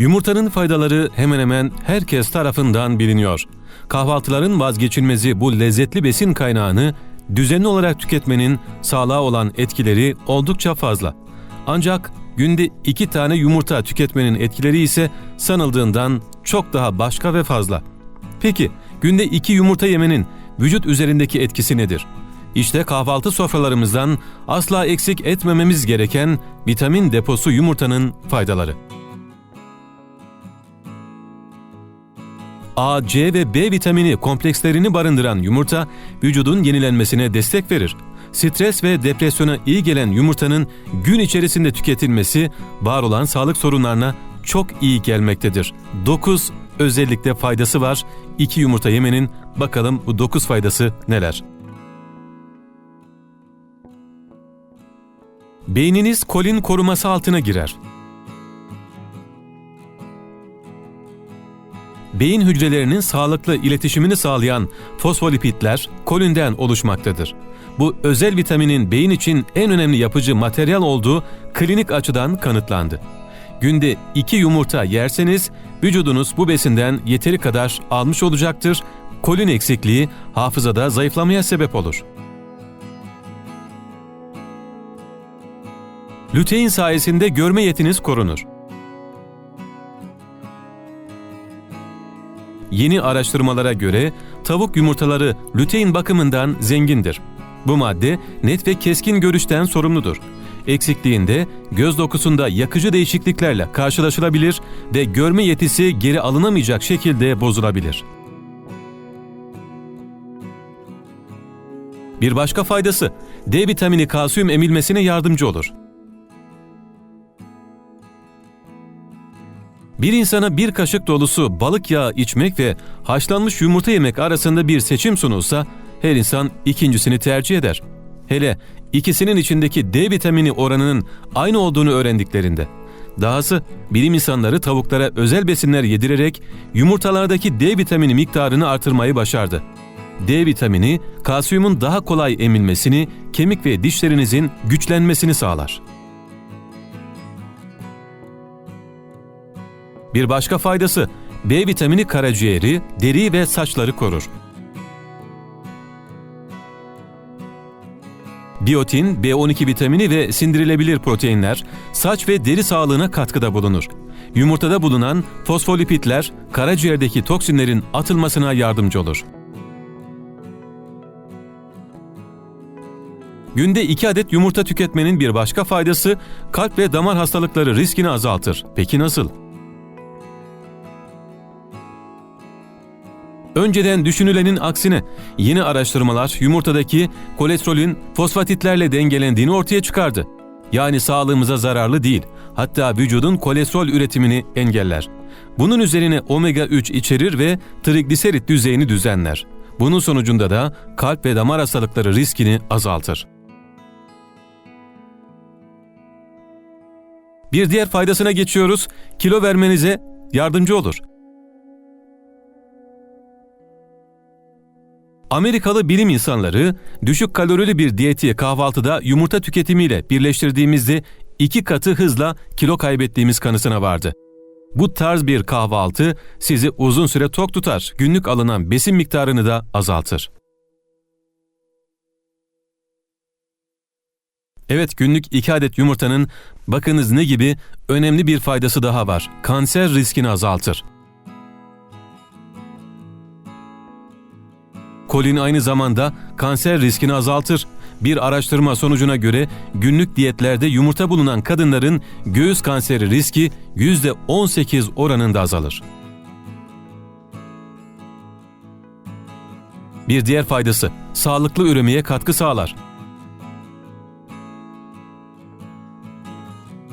Yumurtanın faydaları hemen hemen herkes tarafından biliniyor. Kahvaltıların vazgeçilmezi bu lezzetli besin kaynağını düzenli olarak tüketmenin sağlığa olan etkileri oldukça fazla. Ancak günde iki tane yumurta tüketmenin etkileri ise sanıldığından çok daha başka ve fazla. Peki günde iki yumurta yemenin vücut üzerindeki etkisi nedir? İşte kahvaltı sofralarımızdan asla eksik etmememiz gereken vitamin deposu yumurtanın faydaları. A, C ve B vitamini komplekslerini barındıran yumurta vücudun yenilenmesine destek verir. Stres ve depresyona iyi gelen yumurtanın gün içerisinde tüketilmesi var olan sağlık sorunlarına çok iyi gelmektedir. 9 özellikle faydası var. 2 yumurta yemenin bakalım bu 9 faydası neler? Beyniniz kolin koruması altına girer. Beyin hücrelerinin sağlıklı iletişimini sağlayan fosfolipitler kolinden oluşmaktadır. Bu özel vitaminin beyin için en önemli yapıcı materyal olduğu klinik açıdan kanıtlandı. Günde iki yumurta yerseniz vücudunuz bu besinden yeteri kadar almış olacaktır. Kolin eksikliği hafızada zayıflamaya sebep olur. Lütein sayesinde görme yetiniz korunur. Yeni araştırmalara göre tavuk yumurtaları lütein bakımından zengindir. Bu madde net ve keskin görüşten sorumludur. Eksikliğinde göz dokusunda yakıcı değişikliklerle karşılaşılabilir ve görme yetisi geri alınamayacak şekilde bozulabilir. Bir başka faydası, D vitamini kalsiyum emilmesine yardımcı olur. Bir insana bir kaşık dolusu balık yağı içmek ve haşlanmış yumurta yemek arasında bir seçim sunulsa her insan ikincisini tercih eder. Hele ikisinin içindeki D vitamini oranının aynı olduğunu öğrendiklerinde. Dahası bilim insanları tavuklara özel besinler yedirerek yumurtalardaki D vitamini miktarını artırmayı başardı. D vitamini kalsiyumun daha kolay emilmesini, kemik ve dişlerinizin güçlenmesini sağlar. Bir başka faydası B vitamini karaciğeri, deri ve saçları korur. Biyotin, B12 vitamini ve sindirilebilir proteinler saç ve deri sağlığına katkıda bulunur. Yumurtada bulunan fosfolipitler karaciğerdeki toksinlerin atılmasına yardımcı olur. Günde 2 adet yumurta tüketmenin bir başka faydası kalp ve damar hastalıkları riskini azaltır. Peki nasıl? Önceden düşünülenin aksine yeni araştırmalar yumurtadaki kolesterolün fosfatitlerle dengelendiğini ortaya çıkardı. Yani sağlığımıza zararlı değil, hatta vücudun kolesterol üretimini engeller. Bunun üzerine omega 3 içerir ve trigliserit düzeyini düzenler. Bunun sonucunda da kalp ve damar hastalıkları riskini azaltır. Bir diğer faydasına geçiyoruz. Kilo vermenize yardımcı olur. Amerikalı bilim insanları düşük kalorili bir diyeti kahvaltıda yumurta tüketimiyle birleştirdiğimizde iki katı hızla kilo kaybettiğimiz kanısına vardı. Bu tarz bir kahvaltı sizi uzun süre tok tutar, günlük alınan besin miktarını da azaltır. Evet günlük 2 adet yumurtanın bakınız ne gibi önemli bir faydası daha var. Kanser riskini azaltır. Kolin aynı zamanda kanser riskini azaltır. Bir araştırma sonucuna göre günlük diyetlerde yumurta bulunan kadınların göğüs kanseri riski %18 oranında azalır. Bir diğer faydası, sağlıklı üremeye katkı sağlar.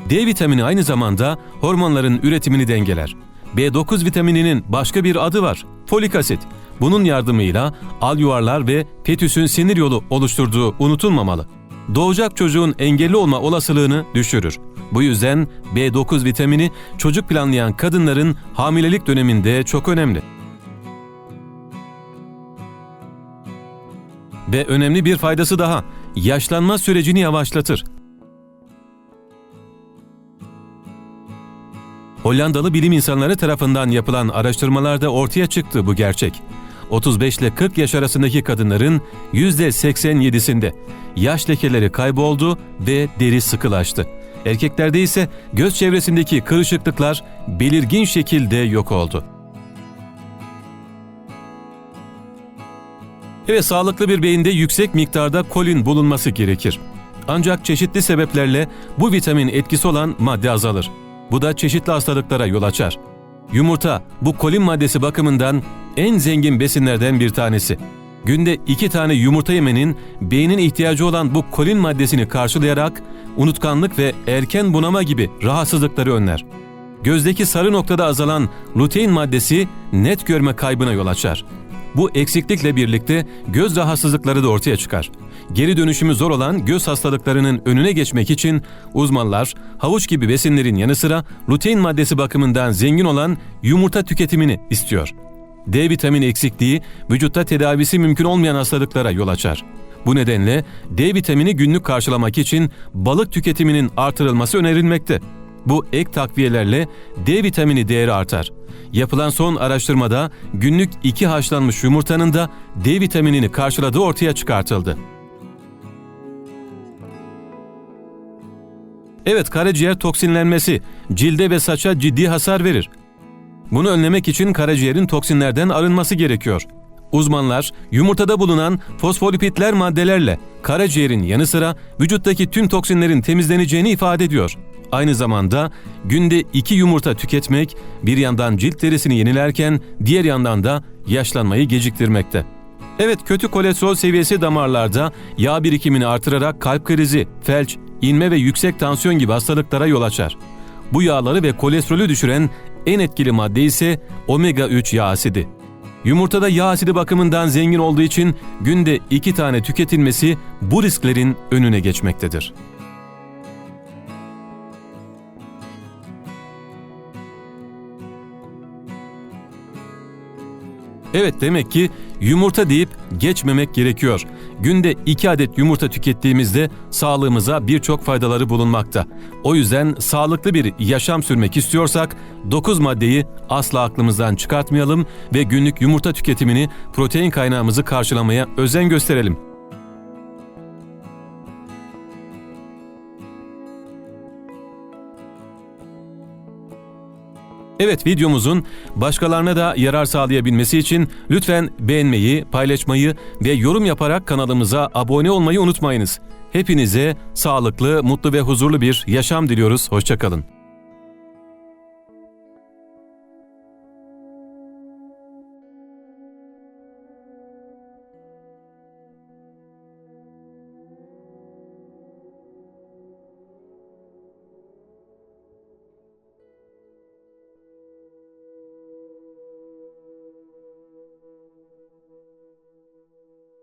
D vitamini aynı zamanda hormonların üretimini dengeler. B9 vitamininin başka bir adı var, folik asit. Bunun yardımıyla al yuvarlar ve fetüsün sinir yolu oluşturduğu unutulmamalı. Doğacak çocuğun engelli olma olasılığını düşürür. Bu yüzden B9 vitamini çocuk planlayan kadınların hamilelik döneminde çok önemli. Ve önemli bir faydası daha, yaşlanma sürecini yavaşlatır. Hollandalı bilim insanları tarafından yapılan araştırmalarda ortaya çıktı bu gerçek. 35 ile 40 yaş arasındaki kadınların %87'sinde yaş lekeleri kayboldu ve deri sıkılaştı. Erkeklerde ise göz çevresindeki kırışıklıklar belirgin şekilde yok oldu. Evet sağlıklı bir beyinde yüksek miktarda kolin bulunması gerekir. Ancak çeşitli sebeplerle bu vitamin etkisi olan madde azalır. Bu da çeşitli hastalıklara yol açar. Yumurta bu kolin maddesi bakımından en zengin besinlerden bir tanesi. Günde iki tane yumurta yemenin beynin ihtiyacı olan bu kolin maddesini karşılayarak unutkanlık ve erken bunama gibi rahatsızlıkları önler. Gözdeki sarı noktada azalan lutein maddesi net görme kaybına yol açar. Bu eksiklikle birlikte göz rahatsızlıkları da ortaya çıkar. Geri dönüşümü zor olan göz hastalıklarının önüne geçmek için uzmanlar havuç gibi besinlerin yanı sıra lutein maddesi bakımından zengin olan yumurta tüketimini istiyor. D vitamini eksikliği vücutta tedavisi mümkün olmayan hastalıklara yol açar. Bu nedenle D vitamini günlük karşılamak için balık tüketiminin artırılması önerilmekte. Bu ek takviyelerle D vitamini değeri artar. Yapılan son araştırmada günlük 2 haşlanmış yumurtanın da D vitaminini karşıladığı ortaya çıkartıldı. Evet karaciğer toksinlenmesi cilde ve saça ciddi hasar verir. Bunu önlemek için karaciğerin toksinlerden arınması gerekiyor. Uzmanlar yumurtada bulunan fosfolipitler maddelerle karaciğerin yanı sıra vücuttaki tüm toksinlerin temizleneceğini ifade ediyor. Aynı zamanda günde iki yumurta tüketmek bir yandan cilt derisini yenilerken diğer yandan da yaşlanmayı geciktirmekte. Evet kötü kolesterol seviyesi damarlarda yağ birikimini artırarak kalp krizi, felç, inme ve yüksek tansiyon gibi hastalıklara yol açar. Bu yağları ve kolesterolü düşüren en etkili madde ise omega 3 yağ asidi. Yumurtada yağ asidi bakımından zengin olduğu için günde iki tane tüketilmesi bu risklerin önüne geçmektedir. Evet demek ki yumurta deyip geçmemek gerekiyor. Günde 2 adet yumurta tükettiğimizde sağlığımıza birçok faydaları bulunmakta. O yüzden sağlıklı bir yaşam sürmek istiyorsak 9 maddeyi asla aklımızdan çıkartmayalım ve günlük yumurta tüketimini protein kaynağımızı karşılamaya özen gösterelim. Evet videomuzun başkalarına da yarar sağlayabilmesi için lütfen beğenmeyi, paylaşmayı ve yorum yaparak kanalımıza abone olmayı unutmayınız. Hepinize sağlıklı, mutlu ve huzurlu bir yaşam diliyoruz. Hoşçakalın.